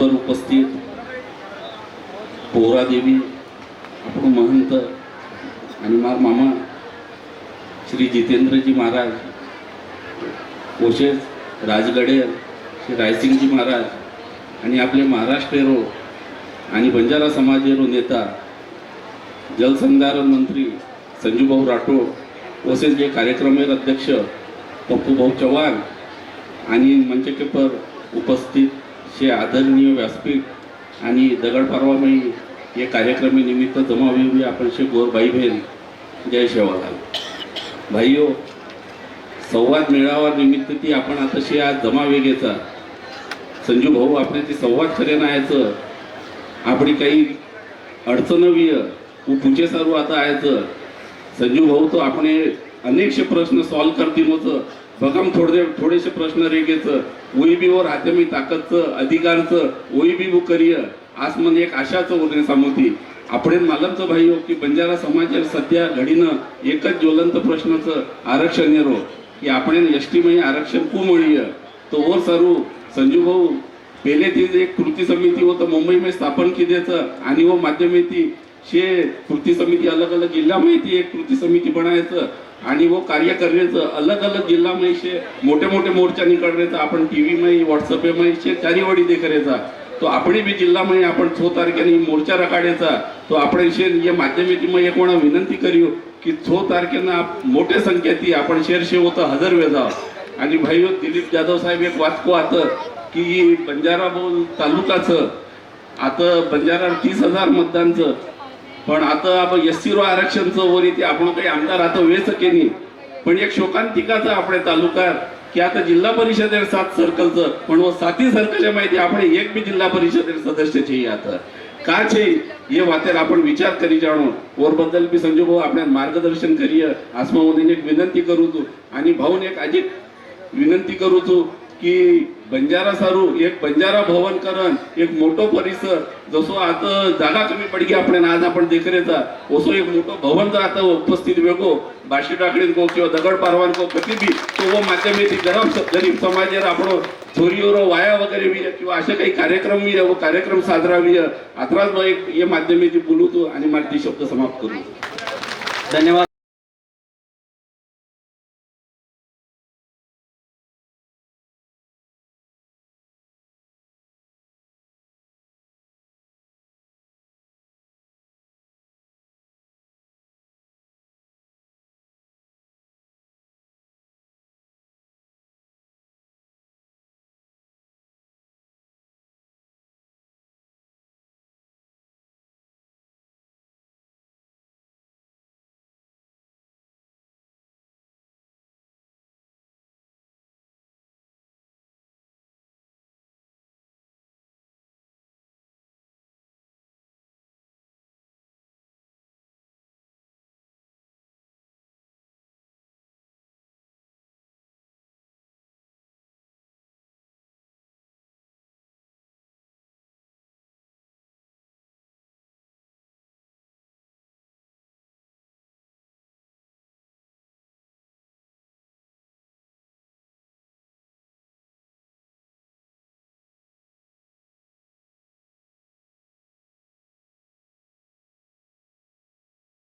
मंचेवर उपस्थित पोहरादेवी आपण महंत आणि मार मामा श्री जितेंद्रजी महाराज तसेच राजगडे श्री रायसिंगजी महाराज आणि आपले महाराष्ट्रेरो आणि बंजारा समाजेरो नेता जलसंधारण मंत्री संजूभाऊ राठोड तसेच जे कार्यक्रमेर अध्यक्ष पप्पूभाऊ चव्हाण आणि मंचकेपर उपस्थित जे आदरणीय व्यासपीठ आणि दगड परवामयी हे कार्यक्रमी निमित्त जमावेवी आपण शे गोरबाई बहीण जय शेवालाल. भाईयो संवाद मेळावा निमित्त ती आपण आता शे आज जमावे घेचा संजू भाऊ आपले ती संवाद खरे नाहायचं. आपली काही अडचण विय सर्व आता आयचं संजू भाऊ तो आपण अनेकशे प्रश्न सॉल्व करतील होतं. बघा थोडे थोडेसे प्रश्न रेगेचं. ओईबीवर आदमी ताकदचं अधिकारचं ओईबी करिय आज म्हणजे एक आशाचं उरणे सामोती. आपण मालमचं भाई हो की बंजारा समाजात सध्या घडीनं एकच ज्वलंत प्रश्नाचं आरक्षण येरो की आपण एस टी आरक्षण कुमळीय तो वर सरू संजू भाऊ पहिले ती एक कृती समिती होतं मुंबई मध्ये स्थापन केल्याचं आणि व माध्यमिती शे कृती समिती अलग अलग जिल्हा माहिती एक कृती समिती बनायचं आणि वो कार्य करण्याचं अलग अलग जिल्हा शे मोठे मोठे मोर्चा निकाडायचा आपण टी व्ही माही व्हॉट्सअप माहिती शे चारीवडी दे करायचा. तो आपण बी जिल्हा मध्ये आपण छो तारखेने मोर्चा रकाडायचा तो आपण शे या माध्यमितीमध्ये कोणा विनंती करू की छो तारखेनं आप- मोठ्या संख्येती आपण शेर शे होतं हजर वेजा आणि भाई दिलीप जाधव साहेब एक वाचको आता की बंजारा बोल तालुकाचं आता बंजारा तीस हजार मतदानचं पण आता आपण एस सी रो आरक्षणचं वरी ते आपण काही आमदार आता वेच केली पण एक शोकांतिकाचं आपल्या तालुक्यात की आता जिल्हा परिषद सात सर्कलचं पण व साती सर्कलच्या माहिती आपण एक बी जिल्हा परिषद सदस्याची आता. का छे? ये वातेर आपण विचार करी जाणो वरबद्दल बी संजू भाऊ आपल्या मार्गदर्शन करीय. आसमामध्ये एक विनंती करू तू. आणि भाऊन एक अजित विनंती करू तू. की बंजारा सारू एक बंजारा भवन करण एक मोठो परिसर जसो आता जागा कमी पडगी आपण आज आपण देखरेचा असो एक मोठो भवन जर आता उपस्थित वेगो बाशी टाकडीन को किंवा दगड पारवान को कधी बी तो वो माध्यमेती गरम गरीब समाजेर आपण चोरीवर वाया वगैरे बी किंवा असे काही कार्यक्रम बी वो कार्यक्रम साजरा बी आत्राच एक हे माध्यमेती बोलू तू आणि मला ती शब्द समाप्त करू. धन्यवाद.